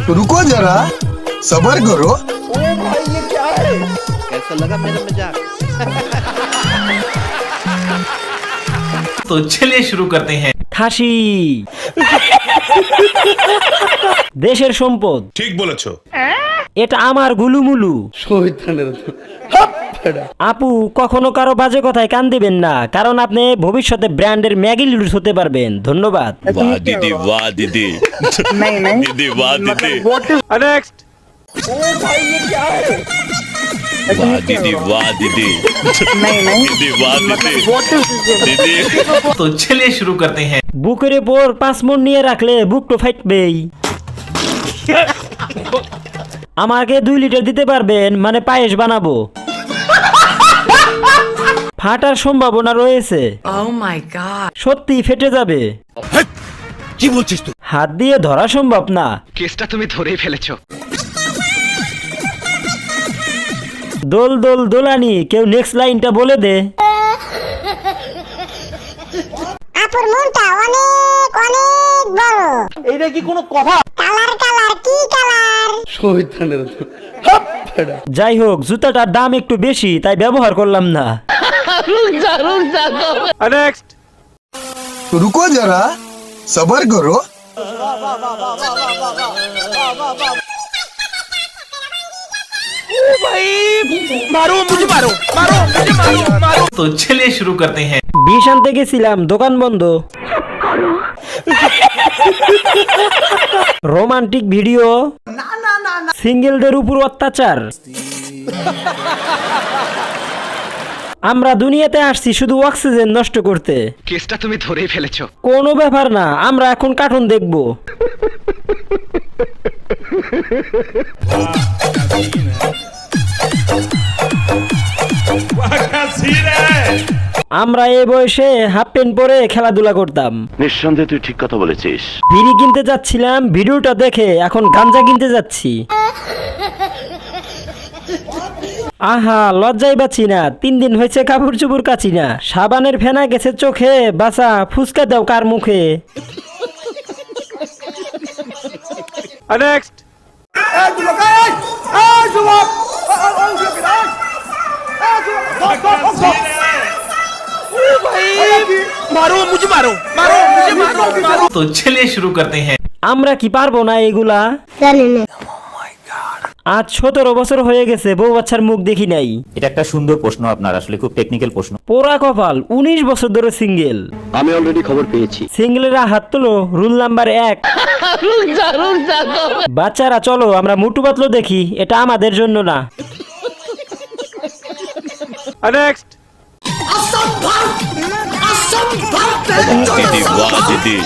रुको जरा सबर करो कैसा लगा मेरा मजाक तो चलिए शुरू करते हैं খাসি দেশের সম্পদ ঠিক বলেছো এটা আমার গুলুমুলু আপু কখনো কারো বাজে কথায় কান দিবেন না কারণ আপনি ভবিষ্যতে ব্র্যান্ডের ম্যাগি লুডুস হতে পারবেন ধন্যবাদ वाह दीदी वाह दीदी नहीं नहीं दीदी वाह दीदी व्हाट इज वाह दीदी वाह दीदी नहीं नहीं दीदी वाह दीदी व्हाट इज दीदी तो चलिए शुरू करते हैं বুকের উপর পাঁচ মন নিয়ে রাখলে বুক তো ফাইটবেই আমাকে দুই লিটার দিতে পারবেন মানে পায়েস বানাবো ফাটার সম্ভাবনা রয়েছে। Oh my god. সত্যি ফেটে যাবে। কি বলছিস তুই? হাত দিয়ে ধরা সম্ভব না। কেসটা তুমি ধরেই ফেলেছো। দোল দোল দোলানি কেউ নেক্সট লাইনটা বলে দে। আপুর মনটা অনেক অনেক বড়। এইটা কি কোনো কথা? কালার কালার কি কালার? যাই হোক জুতাটার দাম একটু বেশি তাই ব্যবহার করলাম না। रुको जरा सबर करो तो चलिए शुरू करते हैं বিষ আনতে গেছিলাম দোকান বন্ধ রোমান্টিক ভিডিও সিঙ্গেলদের উপর অত্যাচার আমরা দুনিয়াতে আসছি শুধু অক্সিজেন নষ্ট করতে। কেসটা তুমি ধরেই ফেলেছো। কোনো ব্যাপার না আমরা এখন কার্টুন দেখব। আমরা এই বয়সে হাফ প্যান্ট পরে খেলাধুলা করতাম। নিঃসন্দেহে তুই ঠিক কথা বলেছিস। বিড়ি কিনতে যাচ্ছিলাম ভিডিওটা দেখে এখন গাঞ্জা কিনতে যাচ্ছি। আহা লজ্জায় বাঁচি না। তিন দিন হয়েছে কাপড় চুপুর কাছি না। সাবানের ফেনা গেছে চোখে বাসা ফুসকা দাও কার মুখে? তো শুরু করতে হ্যাঁ আমরা কি পারব না এগুলা? জানি না। আজ সতেরো বছর হয়ে গেছে বউ বাচ্চার মুখ দেখি নাই এটা একটা সুন্দর প্রশ্ন আপনার আসলে খুব টেকনিক্যাল প্রশ্ন পোড়া কপাল উনিশ বছর ধরে সিঙ্গেল আমি অলরেডি খবর পেয়েছি সিঙ্গেলেরা হাত তোলো রুল নাম্বার এক বাচ্চারা চলো আমরা মুটু পাতলো দেখি এটা আমাদের জন্য না दीदी वाह दीदी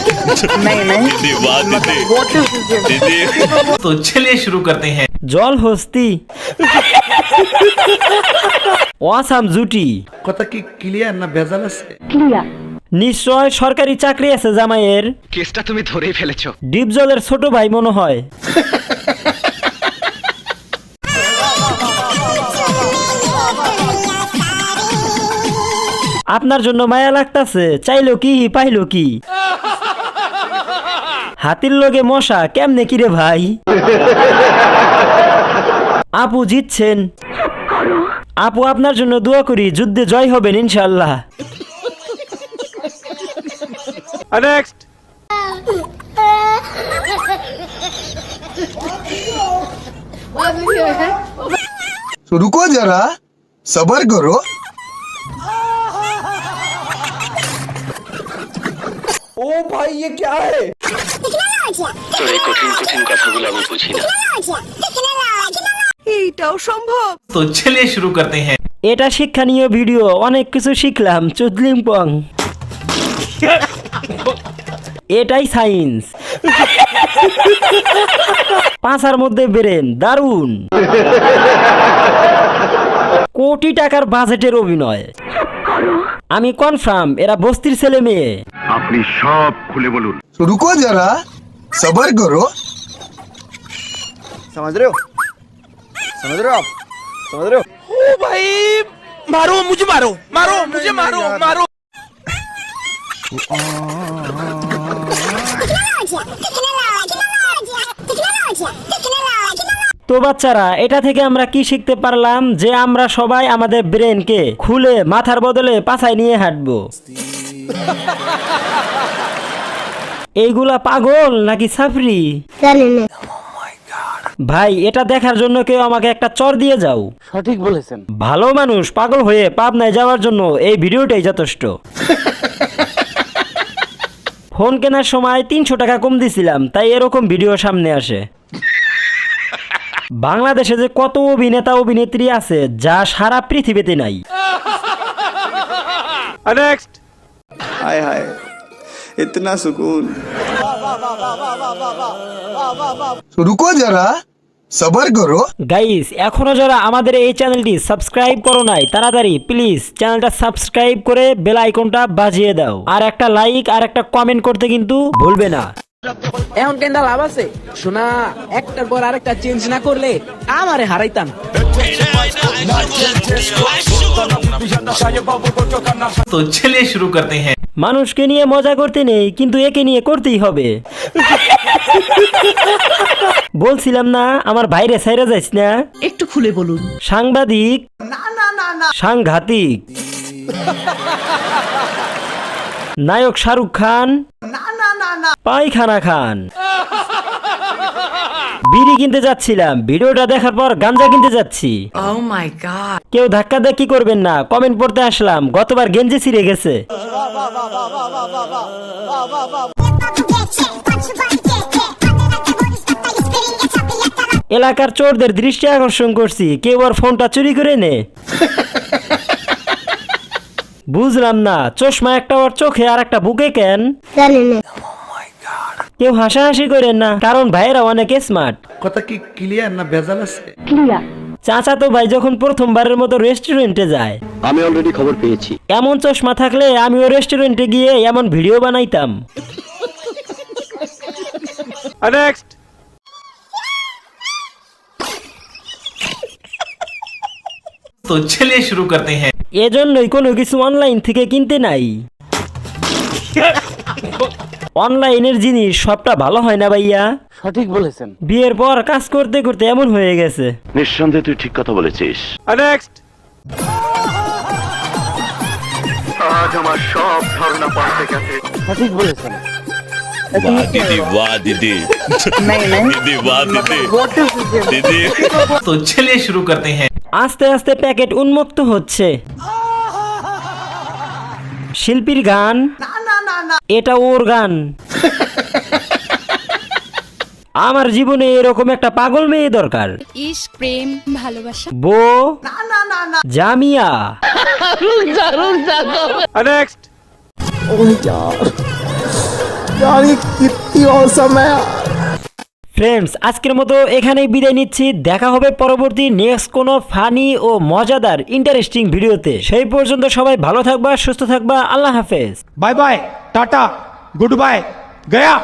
नहीं नहीं दीदी वाह दीदी व्हाट इज दीदी तो चलिए शुरू करते हैं জল হস্তি। ওয়াসাম জুটি। কথা কি ক্লিয়ার না ভেজাল আছে? ক্লিয়ার নিশ্চয় সরকারি চাকরি আছে জামাইয়ের। কেসটা তুমি ধরেই ফেলেছো। ডিপ জলের ছোট ভাই মনে হয়। আপনার জন্য মায়া লাগতাছে চাইলো কি পাইলো কি? হাতির লগে মশা কেমনে কি রে ভাই আপু জিতছেন আপু আপনার জন্য দোয়া করি যুদ্ধে জয় হবেন ইনশাল্লাহ रुको जरा सबर करो তোর এই কঠিন কঠিন কথাগুলো আমি বুঝি না এইটাও সম্ভব तो चलिए शुरू करते हैं এটা শিক্ষণীয় ভিডিও অনেক কিছু শিখলাম চুদলিং পং এটাই সায়েন্স পাঁচার মধ্যে বেরেন দারুণ কোটি টাকার বাজেটের অভিনয় আমি কনফার্ম এরা বস্তির ছেলে মেয়ে আপনি সব খুলে বলুন रुको जरा सबर करो समझ रहे हो समझ रहे हो आप समझ रहे हो मारो मुझे मारो मारो मुझे मारो मारो टेक्नोलॉजी टेक्नोलॉजी टेक्नोलॉजी তো বাচ্চারা এটা থেকে আমরা কি শিখতে পারলাম? যে আমরা সবাই আমাদের ব্রেনকে খুলে মাথার বদলে পাছায় নিয়ে হাঁটবো। এইগুলা পাগল নাকি সাফরি? জানি না। ভাই এটা দেখার জন্য কেউ আমাকে একটা চর দিয়ে যাও। সঠিক বলেছেন। ভালো মানুষ পাগল হয়ে পাবনায় যাওয়ার জন্য এই ভিডিওটাই যথেষ্ট। ফোন কেনার সময় তিনশো টাকা কম দিছিলাম তাই এরকম ভিডিও সামনে আসে। বাংলাদেশে যে কত অভিনেতা অভিনেত্রী আছে যা সারা পৃথিবীতে নাই। হায় ইতনা সুকুন। রুকো যারা সবার করো। গাইস এখনও যারা আমাদের এই চ্যানেলটি সাবস্ক্রাইব করো নাই তাড়াতাড়ি প্লিজ চ্যানেলটা সাবস্ক্রাইব করে বেল আইকনটা বাজিয়ে দাও। আর একটা লাইক আর একটা কমেন্ট করতে কিন্তু ভুলবে না। এখন কেন লাভ আছে? শোনা একটার পর আরেকটা চেঞ্জ না করলে আমারে হারাইতাম। তো ছেলে শুরু করতে হ্যাঁ। মানুষকে নিয়ে মজা করতে নেই কিন্তু একে নিয়ে করতেই হবে। বলছিলাম না আমার বাইরে সাইরা যাইস না? একটু খুলে বলুন। সাংবাদিক সাংঘাতিক। নায়ক শাহরুখ খান। না পায়খানা খান। বিড়ি কিনতে যাচ্ছিলাম। ভিডিওটা দেখার পর গাঞ্জা কিনতে যাচ্ছি। Oh my god. কেউ ধাক্কা ধাক্কি করবেন না? কমেন্ট পড়তে আসলাম। গতবার গেঞ্জি ছিঁড়ে গেছে। এলাকার চোরদের দৃষ্টি আকর্ষণ করছি। কেউ আর ফোনটা চুরি করে নে। বুঝলাম না। চশমা একটা ওর চোখে আর একটা বুকে কেন? জানি না। কেউ হাসাহাসি করেন না কারণ ভাইয়েরা অনেকে স্মার্ট কথা কি ক্লিয়ার না ভেজাল আছে? ক্লিয়ার চাচা তো ভাই যখন প্রথমবারের মতো রেস্টুরেন্টে যায়। আমি অলরেডি খবর পেয়েছি। এমন চশমা থাকলে আমি ওই রেস্টুরেন্টে গিয়ে এমন ভিডিও বানাইতাম। নেক্সট তো চলে শুরু করতে হ্যাঁ। এজন্যই কোনো কিছু অনলাইন থেকে কিনতে নাই। অনলাইনের জিনিস সবটা ভালো হয় না ভাইয়া সঠিক বলেছেন বিয়ের পর কাজ করতে করতে এমন হয়ে গেছে নিঃসন্দেহে তুই ঠিক কথা বলেছিস নেক্সট আজ আমার সব ধারণা পাল্টে গেছে সঠিক বলেছেন नहीं नहीं দিদি বা দিদি What is this? দিদি तो चलिए शुरू करते हैं আস্তে আস্তে প্যাকেট উন্মুক্ত হচ্ছে শিল্পীর গান এটা ওর গান আমার জীবনে এরকম একটা পাগল মেয়ে দরকার ইস প্রেম ভালোবাসা বো জামিয়া नेक्स्ट यार ये कितनी औसम है ফ্রেন্ডস আজকের মতো এখানেই বিদায় নিচ্ছি। দেখা হবে পরবর্তী নেক্সট কোনো ফানি ও মজাদার ইন্টারেস্টিং ভিডিওতে। সেই পর্যন্ত সবাই ভালো থাকবা, সুস্থ থাকবা। আল্লাহ হাফেজ। Bye bye tata good bye Gaya